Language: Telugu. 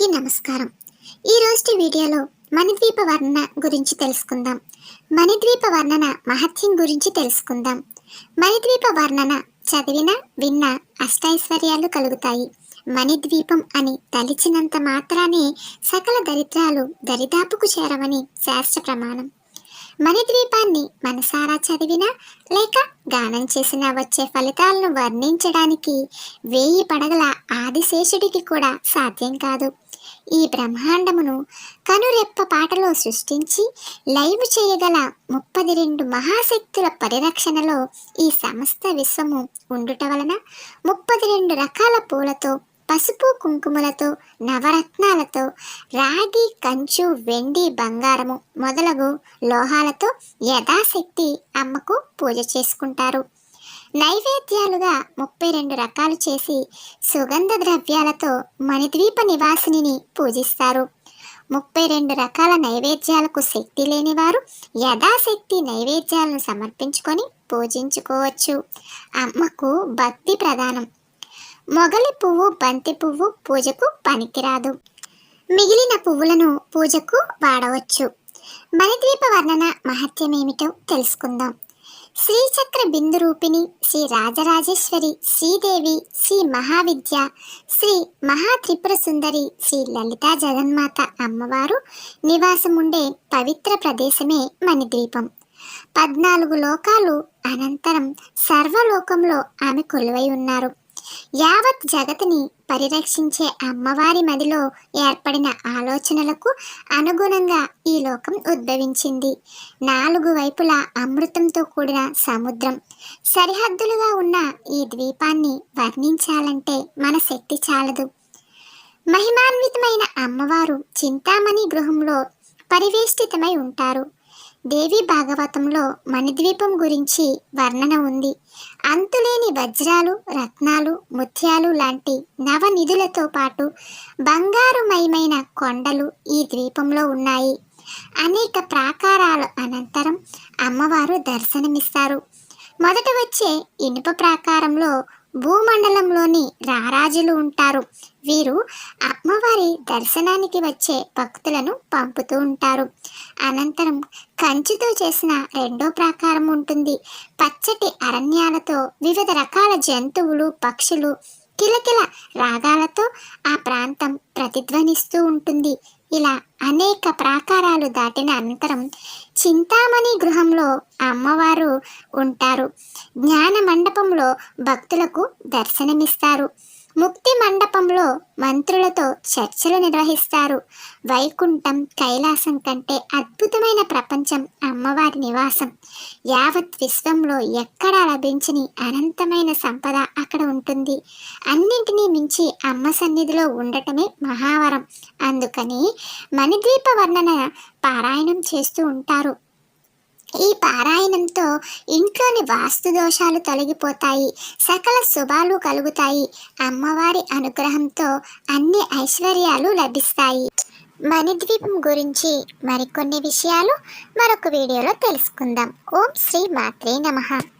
అందరికీ నమస్కారం. ఈ రోజు వీడియోలో మణిద్వీప వర్ణన గురించి తెలుసుకుందాం. మణిద్వీప వర్ణన మహత్యం గురించి తెలుసుకుందాం. మణిద్వీప వర్ణన చదివిన విన్న అష్టైశ్వర్యాలు కలుగుతాయి. మణిద్వీపం అని తలిచినంత మాత్రానే సకల దరిద్రాలు దరిదాపుకు చేరవని శాస్త్ర ప్రమాణం. మణిద్వీపాన్ని మనసారా చదివినా లేక గానం చేసినా వచ్చే ఫలితాలను వర్ణించడానికి వేయి పడగల ఆదిశేషుడికి కూడా సాధ్యం కాదు. ఈ బ్రహ్మాండమును కనురెప్ప పాటలో సృష్టించి లైవ్ చేయగల ముప్పది రెండు మహాశక్తుల పరిరక్షణలో ఈ సమస్త విశ్వము ఉండుట వలన ముప్పది రెండు రకాల పూలతో పసుపు కుంకుమలతో నవరత్నాలతో రాగి కంచు వెండి బంగారము మొదలగు లోహాలతో యథాశక్తి అమ్మకు పూజ చేసుకుంటారు. నైవేద్యాలుగా ముప్పై రెండు రకాలు చేసి సుగంధ ద్రవ్యాలతో మణిద్వీప నివాసిని పూజిస్తారు. ముప్పై రెండు రకాల నైవేద్యాలకు శక్తి లేనివారు యథాశక్తి నైవేద్యాలను సమర్పించుకొని పూజించుకోవచ్చు. అమ్మకు భక్తి ప్రధానం. మొగలి పువ్వు బంతి పువ్వు పూజకు పనికిరాదు. మిగిలిన పువ్వులను పూజకు వాడవచ్చు. మణిద్వీప వర్ణన మహత్యమేమిటో తెలుసుకుందాం. శ్రీచక్ర బిందు రూపిణి శ్రీ రాజరాజేశ్వరి శ్రీదేవి శ్రీ మహావిద్య శ్రీ మహాత్రిపుర సుందరి శ్రీ లలితా జగన్మాత అమ్మవారు నివాసం ఉండే పవిత్ర ప్రదేశమే మణిద్వీపం. పద్నాలుగు లోకాలు అనంతరం సర్వలోకంలో ఆమె కొలువై ఉన్నారు. యావత్ జగతిని పరిరక్షించే అమ్మవారి మదిలో ఏర్పడిన ఆలోచనలకు అనుగుణంగా ఈ లోకం ఉద్భవించింది. నాలుగు వైపులా అమృతంతో కూడిన సముద్రం. సరిహద్దులుగా ఉన్న ఈ ద్వీపాన్ని వర్ణించాలంటే మన శక్తి చాలదు. మహిమాన్వితమైన అమ్మవారు చింతామణి గృహంలో పరివేష్టితమై ఉంటారు. దేవి భాగవతంలో మణిద్వీపం గురించి వర్ణన ఉంది. అంతులేని వజ్రాలు రత్నాలు ముత్యాలు లాంటి నవనిధులతో పాటు బంగారుమయమైన కొండలు ఈ ద్వీపంలో ఉన్నాయి. అనేక ప్రాకారాల అనంతరం అమ్మవారు దర్శనమిస్తారు. మొదట వచ్చే ఇనుప ప్రాకారంలో భూమండలంలోని రారాజులు ఉంటారు. వీరు అమ్మవారి దర్శనానికి వచ్చే భక్తులను పంపుతూ ఉంటారు. అనంతరం కంచుతో చేసిన రెండో ప్రాకారం ఉంటుంది. పచ్చటి అరణ్యాలతో వివిధ రకాల జంతువులు పక్షులు కిలకిల రాగాలతో ఆ ప్రాంతం ప్రతిధ్వనిస్తూ ఉంటుంది. ఇలా అనేక ప్రాకారాలు దాటిన అనంతరం చింతామణి గృహంలో అమ్మవారు ఉంటారు. జ్ఞాన మండపంలో భక్తులకు దర్శనమిస్తారు. మంత్రులతో చర్చలు నిర్వహిస్తారు. వైకుంఠం కైలాసం కంటే అద్భుతమైన ప్రపంచం అమ్మవారి నివాసం. యావత్ విశ్వంలో ఎక్కడా లభించని అనంతమైన సంపద అక్కడ ఉంటుంది. అన్నింటినీ మించి అమ్మ సన్నిధిలో ఉండటమే మహావరం. అందుకని మణిద్వీప వర్ణన పారాయణం చేస్తూ ఉంటారు. ఈ పారాయణంతో ఇంట్లోని వాస్తు దోషాలు తొలగిపోతాయి సకల శుభాలు కలుగుతాయి. అమ్మవారి అనుగ్రహంతో అన్ని ఐశ్వర్యాలు లభిస్తాయి. మణిద్వీపం గురించి మరికొన్ని విషయాలు మరొక వీడియోలో తెలుసుకుందాం. ఓం శ్రీ మాత్రే నమః.